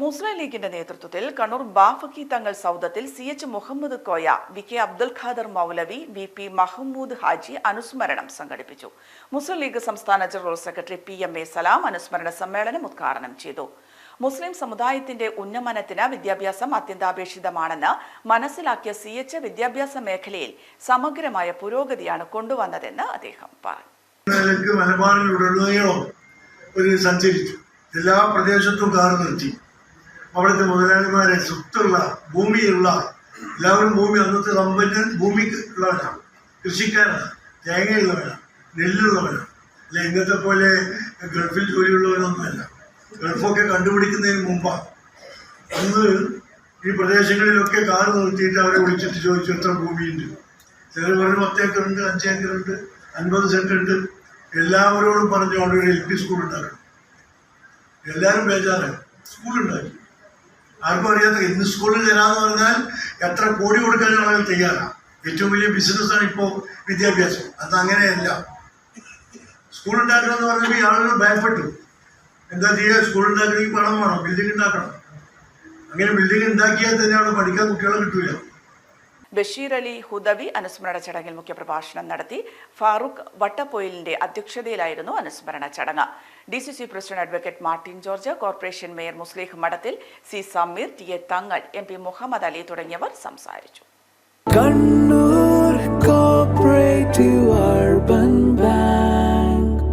മുസ്ലിം ലീഗിന്റെ നേതൃത്വത്തിൽ Kannur Bafaqi Thangal സൗദത്തിൽ C H Muhammad Koya V K Abdul Khader Moulavi V P Mahamood Haji അനുസ്മരണം സംഘടിപ്പിച്ചു. Muslim league സംസ്ഥാന general secretary P M A Salam അനുസ്മരണ സമ്മേളനം ഉദ്ഘാടനം ചെയ്തു. മുസ്ലിം സമുദായത്തിന്റെ ഉന്നമനത്തിന് വിദ്യാഭ്യാസം അത്യന്താപേക്ഷിതമാണെന്ന് മനസ്സിലാക്കിയ സി എച്ച് വിദ്യാഭ്യാസ മേഖലയിൽ സമഗ്രമായ പുരോഗതിയാണ് കൊണ്ടുവന്നതെന്ന് അദ്ദേഹം പറഞ്ഞു. ഒരു എല്ലാ പ്രദേശത്തും കാർ അവിടുത്തെ മുതലാളിമാരെ സ്വത്തുള്ള ഭൂമിയുള്ള എല്ലാവരും ഭൂമി അന്നത്തെ സമ്പന്ന ഭൂമിക്ക് ഉള്ളവരാണ്. കൃഷിക്കാരാണ് തേങ്ങയുള്ളവരാണ് നെല്ലുള്ളവരാണ്. അല്ല ഇന്നത്തെ പോലെ ഗൾഫിൽ ജോലിയുള്ളവരൊന്നുമല്ല. ഗൾഫൊക്കെ കണ്ടുപിടിക്കുന്നതിന് മുമ്പാണ്. അന്ന് ഈ പ്രദേശങ്ങളിലൊക്കെ കാർ നിർത്തിയിട്ട് അവരെ വിളിച്ചിട്ട് ചോദിച്ചു എത്ര ഭൂമിയുണ്ട്? ചിലർ പറഞ്ഞു പത്ത് ഏക്കറുണ്ട് അഞ്ച് ഏക്കറുണ്ട് അൻപത് സെന്റ് ഉണ്ട്. എല്ലാവരോടും പറഞ്ഞു അവിടെ ഒരു എൽ പി സ്കൂൾ ഉണ്ടാക്കണം. എല്ലാവരും ബേജാറായി. സ്കൂൾ ഉണ്ടാക്കി. ആർക്കും അറിയാത്ത ഇന്ന് സ്കൂളിൽ തരാമെന്ന് പറഞ്ഞാൽ എത്ര കോടി കൊടുക്കാൻ ആളുകൾ തയ്യാറാണ് ഏറ്റവും വലിയ ബിസിനസ്സാണ് ഇപ്പോൾ വിദ്യാഭ്യാസം. അത് അങ്ങനെയല്ല. സ്കൂൾ ഉണ്ടാക്കണം എന്ന് പറഞ്ഞപ്പോൾ ഈ ആളുകൾ ഭയപ്പെട്ടു. എന്താ ചെയ്യുക സ്കൂൾ ഉണ്ടാക്കണമെങ്കിൽ പണം വേണം. ബിൽഡിംഗ് ഉണ്ടാക്കണം. അങ്ങനെ ബിൽഡിംഗ് ഉണ്ടാക്കിയാൽ തന്നെ അവിടെ പഠിക്കാൻ കുട്ടികളെ കിട്ടൂല. ബഷീർ അലി ഹുദവി അനുസ്മരണ ചടങ്ങിൽ മുഖ്യപ്രഭാഷണം നടത്തി. ഫാറൂഖ് വട്ടപ്പൊയിലിന്റെ അധ്യക്ഷതയിലായിരുന്നു അനുസ്മരണ ചടങ്ങ്. D C C president advocate Martin George corporation mayor Muslih Madathil C Sameer T A Thangal M P Muhammad Ali തുടങ്ങിയവർ സംസാരിച്ചു.